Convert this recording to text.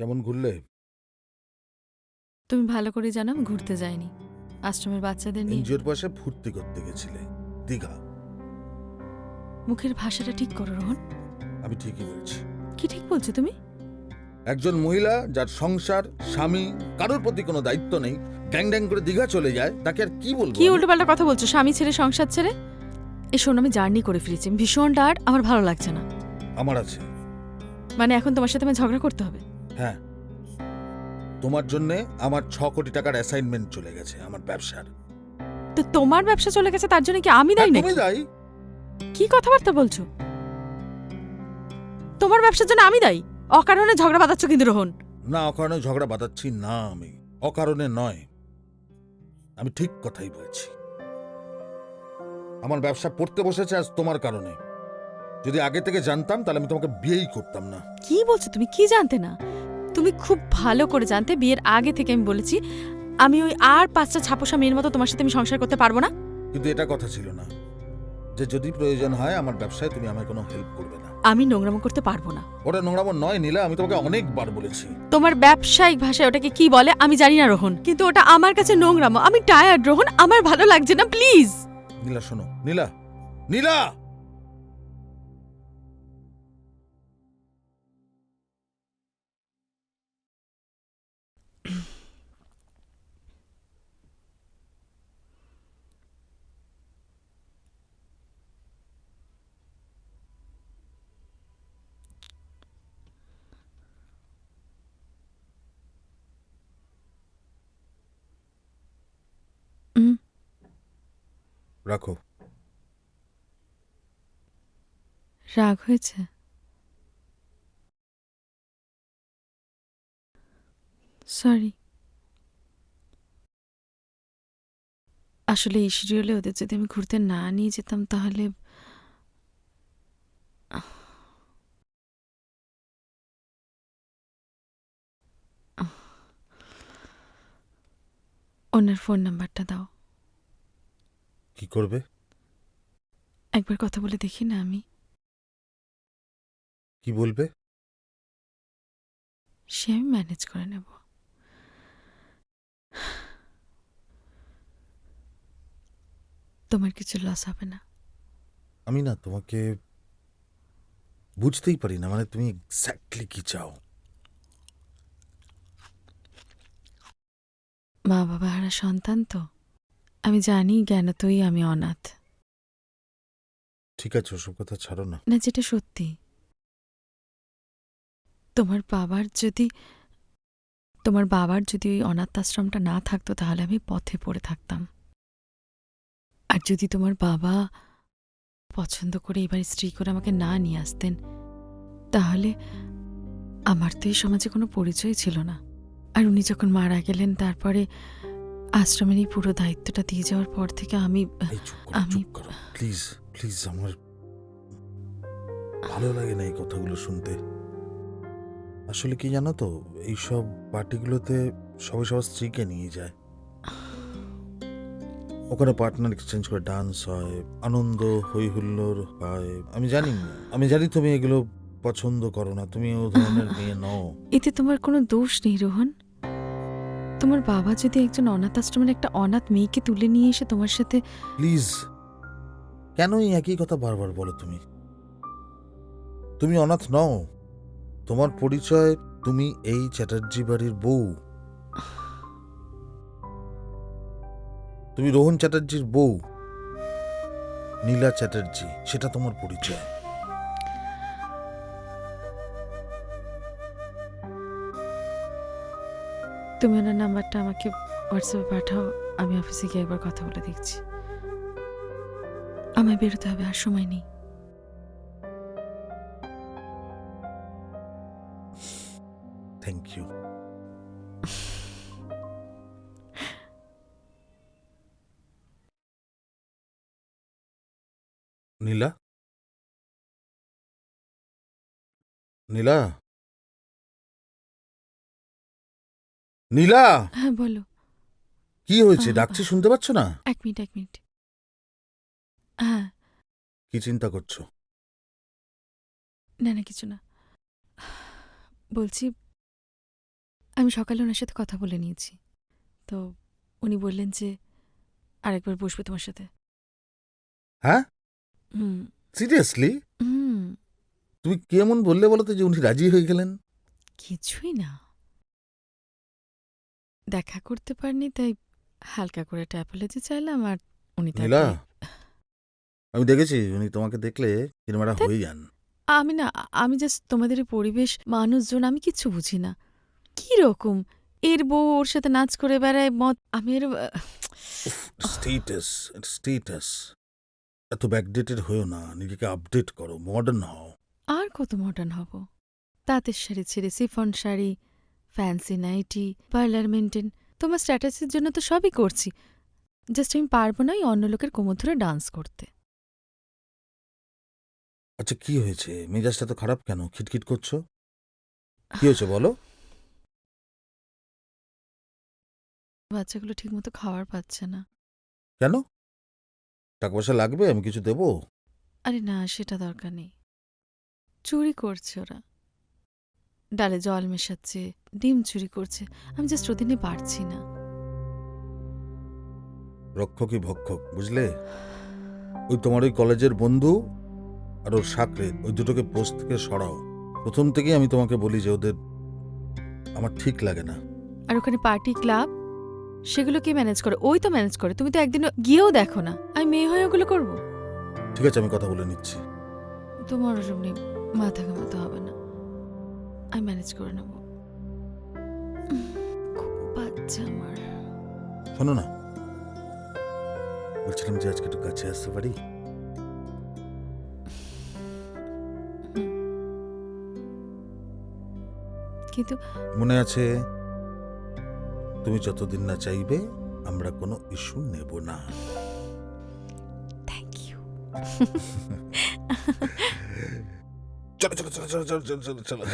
কেমন ঘুরলে? তুমি ভালো করে জানো আমি ঘুরতে যাইনি। আশ্রমের বাচ্চাদের নিয়ে। এনজিওর পাশে ফুর্তি করতে গেছিলে। দীঘা। মুখের ভাষাটা ঠিক করো রোহন। আমি ঠিকই বলছি। কি ঠিক বলছো তুমি? একজন মহিলা যার সংসার স্বামী কারোর প্রতি কোনো দায়িত্ব নেই ড্যাং ড্যাং করে দীঘা চলে যায় তাকে আর কি বলব কি আমি? উল্টোপাল্টা কথা বলছো? স্বামী ছেড়ে সংসার ছেড়ে? এই শোন আমি জার্নি করে ফিরেছি। আমি ভীষণ টায়ার্ড আমার ভালো লাগছে না। আমার আছে। মানে এখন তোমার সাথে আমার ঝগড়া করতে হবে? হ্যাঁ। তোমার জন্য আমার ছ কোটি টাকার অ্যাসাইনমেন্ট চলে গেছে আমার ব্যবসার। তো তোমার ব্যবসা চলে গেছে তার জন্য কি আমি দায়ী হ্যাঁ, নাকি? তুমি দায়ী। কি কথাবার্তা বলছো? তোমার ব্যবসার জন্য আমি দায়ী? অকারণে ঝগড়া বাঁধাচ্ছ কিন্তু রোহন না অকারণে ঝগড়া বাঁধাচ্ছি না আমি। অকারণে নয়। আমি ঠিক কথাই বলছি। আমার ব্যবসা পড়তে বসেছে আজ তোমার কারণে। যদি আগে থেকে জানতাম তাহলে আমি তোমাকে বিয়েই করতাম না। কি বলছো তুমি? কি জানতে না? তুমি খুব ভালো করে জানতে বিয়ের আগে থেকে আমি বলেছি আমি ওই আর পাঁচটা ছাপোসা মেয়ের মতো তোমার সাথে আমি সংসার করতে পারব না। কিন্তু এটা কথা ছিল না যে যদি প্রয়োজন হয় আমার ব্যবসায় তুমি আমায় কোনো হেল্প করবে না। আমি নোংরামো করতে পারব না। ওটা নোংরামো নয় নীলা আমি তোমাকে অনেকবার বলেছি। তোমার ব্যবসায়িক ভাষায় ওটাকে কি বলে আমি জানি না রোহন। কিন্তু ওটা আমার কাছে নোংরামো। আমি টায়ার্ড রোহন। আমার ভালো লাগছে না প্লিজ নীলা শোনো। নীলা নীলা! রাখো। রাগ হয়েছে? সরি আসলে এই শিডিউলে ওদের যদি আমি ঘুরতে না নিয়ে যেতাম তাহলে ওনার ফোন নাম্বারটা দাও। কি করবে? একবার কথা বলে দেখি না আমি। কি বলবে? সে আমি ম্যানেজ করে নেব। তোমার কিছু লস হবে না। আমি না তোমাকে বুঝতেই পারি না মানে তুমি এক্স্যাক্টলি কি চাও? মা বাবা হারা সন্তান তো। আমি জানি জ্ঞানতই আমি অনাথ। ঠিক আছে ওসব কথা ছাড়ো না। না যেটা সত্যি। তোমার বাবার যদি তোমার বাবার যদি ওই অনাথ আশ্রমটা না থাকতো তাহলে আমি পথে পড়ে থাকতাম। আর যদি তোমার বাবা পছন্দ করে এবার স্ত্রী করে আমাকে না নিয়ে আসতেন তাহলে আমার তো এই সমাজে কোনো পরিচয় ছিল না। আর উনি যখন মারা গেলেন তারপরে আশ্রমের এই পুরো দায়িত্বটা দিয়ে যাওয়ার পর থেকে আমি আমি- প্লিজ প্লিজ আমার ভালো লাগে না এই কথাগুলো শুনতে। আসলে কি জানো তো এইসব পার্টিগুলোতে সবাই সবার স্ত্রীকে নিয়ে যায়। ওখানে পার্টনার এক্সচেঞ্জ করে ডান্স হয় আনন্দ হই হুল্লোড় হয়। আমি জানি আমি জানি তুমি এগুলো পছন্দ করো না তুমি ও ধরনের মেয়ে নও। এতে তোমার কোনো দোষ নেই রোহন। তোমার বাবা যদি একজন অনাথ আশ্রমের একটা অনাথ মেয়েকে তুলে নিয়ে এসে তোমার সাথে প্লিজ, কেন এই একই কথা বারবার বলো তুমি? তুমি অনাথ নও। তোমার পরিচয় তুমি এই চ্যাটার্জি বাড়ির বউ। তুমি রোহন চ্যাটার্জির বউ, নীলা চ্যাটার্জি, সেটা তোমার পরিচয়। তুমি ওনার নাম্বারটা আমাকে হোয়াটসঅ্যাপে পাঠাও, আমি অফিসে গিয়ে একবার কথা বলে দেখছি। আমায় বেরোতে হবে, আর সময় নেই। Thank you Nila? নীলা? নীলা! হ্যাঁ বলো। কি হয়েছে? ডাকছি শুনতে পাচ্ছ না? এক মিনিট এক মিনিট। হ্যাঁ। কি চিন্তা করছ? না না কিছু না। বলছি আমি সকালে ওনার সাথে কথা বলে নিয়েছি। তো উনি বললেন যে আরেকবার বসবে তোমার সাথে। হ্যাঁ? হুম। সিরিয়াসলি? হুম। তুমি কেমন বললে বলো তো যে উনি রাজি হয়ে গেলেন? কিছুই না। দেখা করতে পারিনি তাই হালকা করে একটা অ্যাপোলজি চাইলাম আর উনি তারপরে- নীলা আমি দেখেছি উনি তোমাকে দেখলে কিরমারা হয়ে যান। আমি না আমি জাস্ট তোমাদের এই পরিবেশ মানুষজন আমি কিচ্ছু বুঝি না। কি রকম? এর বউ ওর সাথে নাচ করে বেড়ায় মত আমি এর স্টেটাস স্টেটাস এত ব্যাকডেটেড হয়েও না নিজেকে আপডেট করো মডার্ন হও। আর কত মডার্ন হব? তাঁতের শাড়ি ছেড়ে chiffon sari fancy nighty parlour maintain তোমার স্ট্যাটাসের জন্য তো সবই করছি। জাস্ট আমি পারব না ওই অন্য লোকের কোমর ধরে ডান্স করতে। আচ্ছা কি হয়েছে? মেজাজটা তো খারাপ কেন? খিটখিট করছ? কি হয়েছে বলো? বাচ্চাগুলো ঠিকমতো খাওয়ার পাচ্ছে না। কেন? টাকা পয়সা লাগবে? আমি কিছু দেবো? আরে না সেটা দরকার নেই। চুরি করছে ওরা। ডালে জল মেশাচ্ছে ডিম চুরি করছে আমি জাস্ট ওদিনে পারছি না। রক্ষকই ভক্ষক বুঝলে? ওই তোমার ওই কলেজের বন্ধু আর ওর সাকরে ওই দুটোকে পোস্ট থেকে সরাও। প্রথম থেকেই আমি তোমাকে বলি যে ওদের আমার ঠিক লাগে না। আর ওখানে পার্টি ক্লাব সেগুলো কে ম্যানেজ করে? ওই তো ম্যানেজ করে তুমি তো একদিন গিয়েও দেখো না। আমি মেয়ে হয়ে ওগুলো করব? ঠিক আছে আমি কথা বলে নিচ্ছি। তোমার ওসব নিয়ে মাথা ঘামাতে হবে না। আমি ম্যানেজ করে নেব খুব বাচ্চা আমার। শোনো না। বলছিলাম যে আজকে একটু কাছে আসতে পারি? কিন্তু মনে আছে তুমি যতদিন না চাইবে আমরা কোনো ইস্যু নেব না। থ্যাংক ইউ চলো চলো চলো চলো চলো চলো চলো।